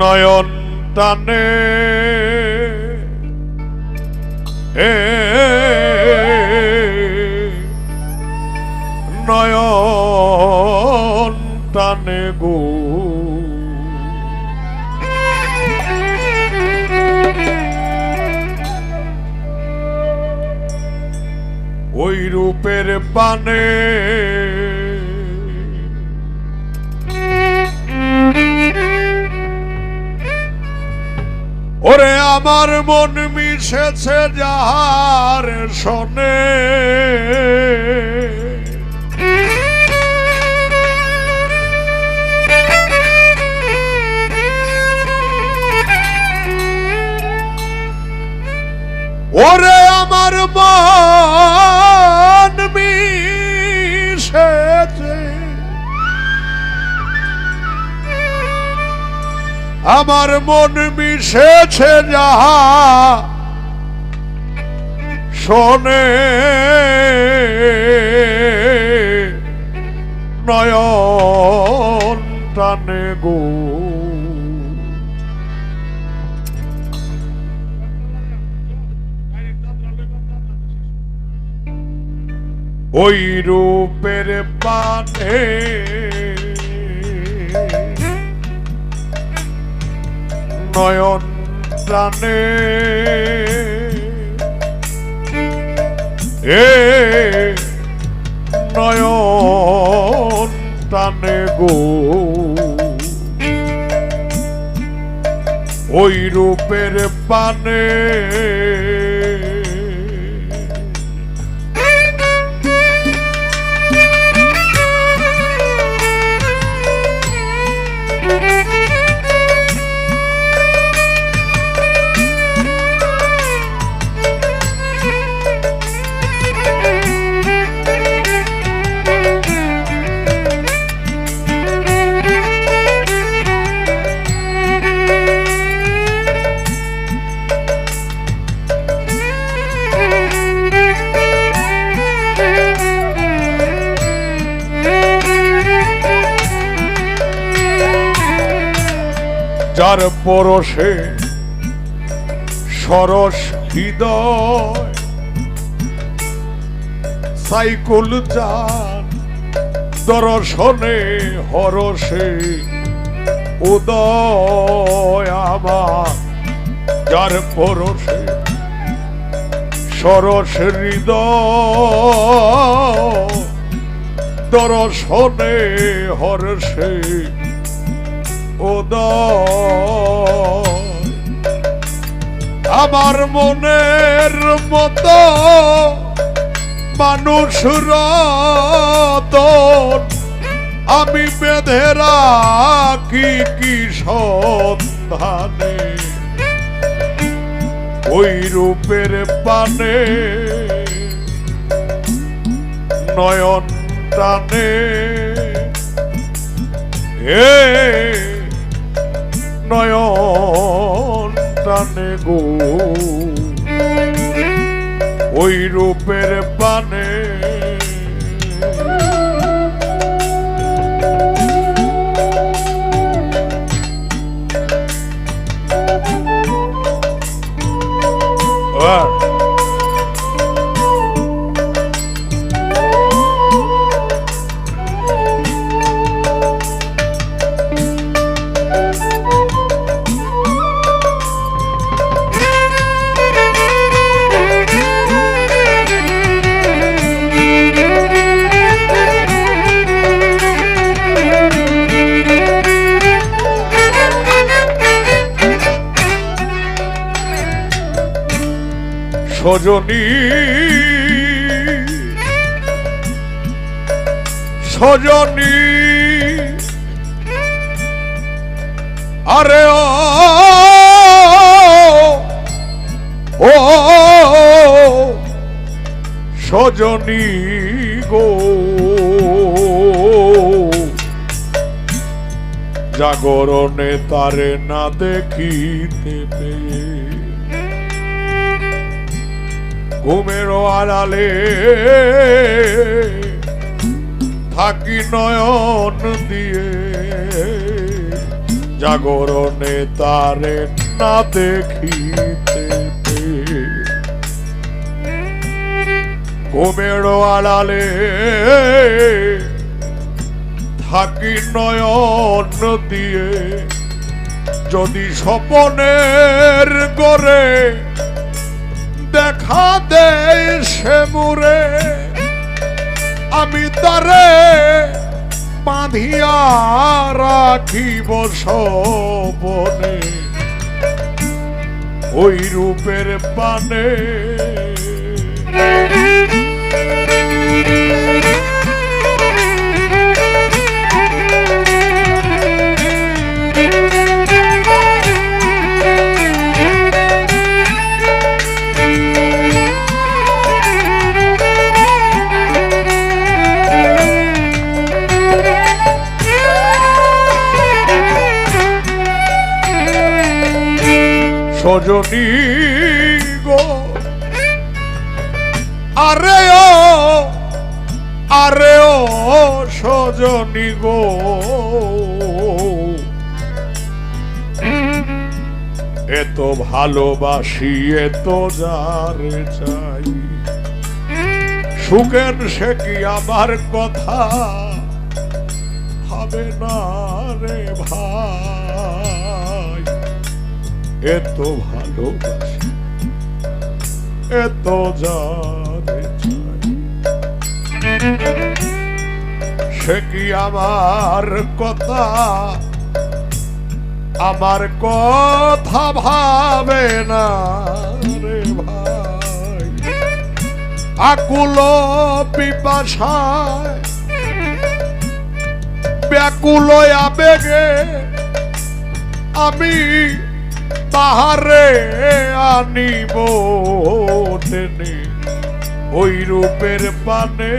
নয়ন টানে। এ নয়ন টানে গো। ওই রূপের পানে আমার মন মিশেছে যাহার শোনে। আমার মন মিশেছে যাহা শোনে। নয়ন টানে গো। ওই রূপের পানে নয়ন প্রাণে এ নয়ন টানে গো ওই রূপের পানে যার পরশে সরস হৃদয়। সাইকুল যান দর্শনে হরসে উদয় আমার। যার পরশে সরস হৃদয়, দর্শনে হরসে আমার মনের মতো মানুষ আমি বেঁধে রাখি কি সন্ধানে। ওই রূপের পানে নয়ন টানে। এ নয়ন টানে গো। ওই রূপের পানে সজনী। সজনী। আরে ও সজনী গো। জাগরণে তারে না দেখিতে পেয়ে। ঘুমের আড়ালে থাকি নয়ন দিয়ে। জাগরণে তারে না দেখিতে ঘুমের আড়ালে থাকি নয়ন দিয়ে। যদি স্বপনের গড়ে দেখা দেয় সে মুরে আমি তারে বাঁধিয়া বস বনে ওই রূপের পানে সজনী গো। আরে ও আরে ও সজনী গো। এত ভালোবাসি, এত যারে চাই। সুখের সে কি আমার কথা? হবে না রে ভাই। এত ভালোবাসি, এত জানে সে কি আমার কথা? আমার কথা ভাবে না রে ভাই। আকুল পিপাসায়, ব্যাকুল আবেগে আমি তাহারে আনিব ওই রূপের পানে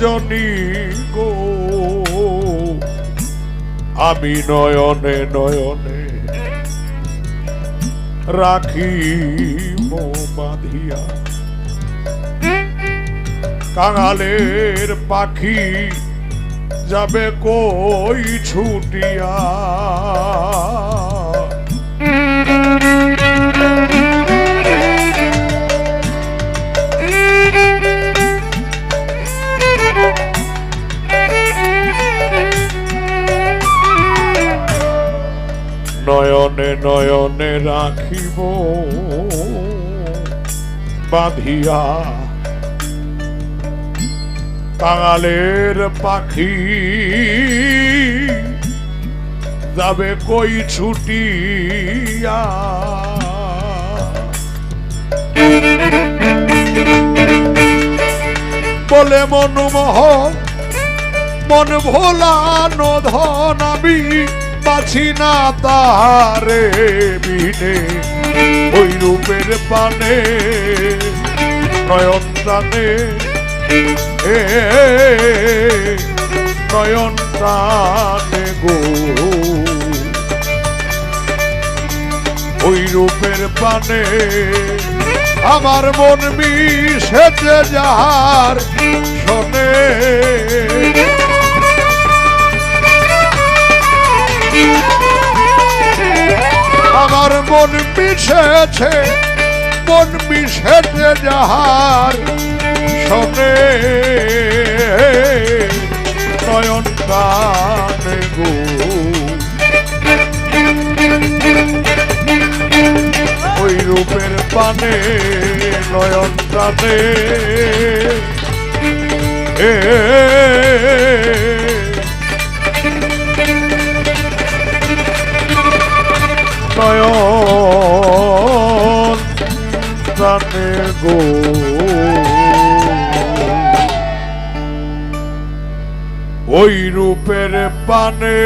সজনী গো। আমি নয়নে নয়নে রাখি বাঁধিয়া। কাঙালের পাখি যাবে কই ছুটিয়া? নয়নে নয়নে রাখিব, বাঁধিয়া কাঙালের পাখি যাবে কই ছুটিয়া? বলে মনমোহন মন ভোলানো ধন আমি পাছি না তারে বিনে, ওই রূপের পানে নয়ন টানে। এ, নয়ন টানে গো। ওই রূপের পানে আমার মন মিশেছে যাহার শোনে। আমার মন মিশেছে মন মিশেছে যাহার শোনে নয়ন কানে গো। ওই রূপের পানে নয়ন টানে এ ওই রূপের পানে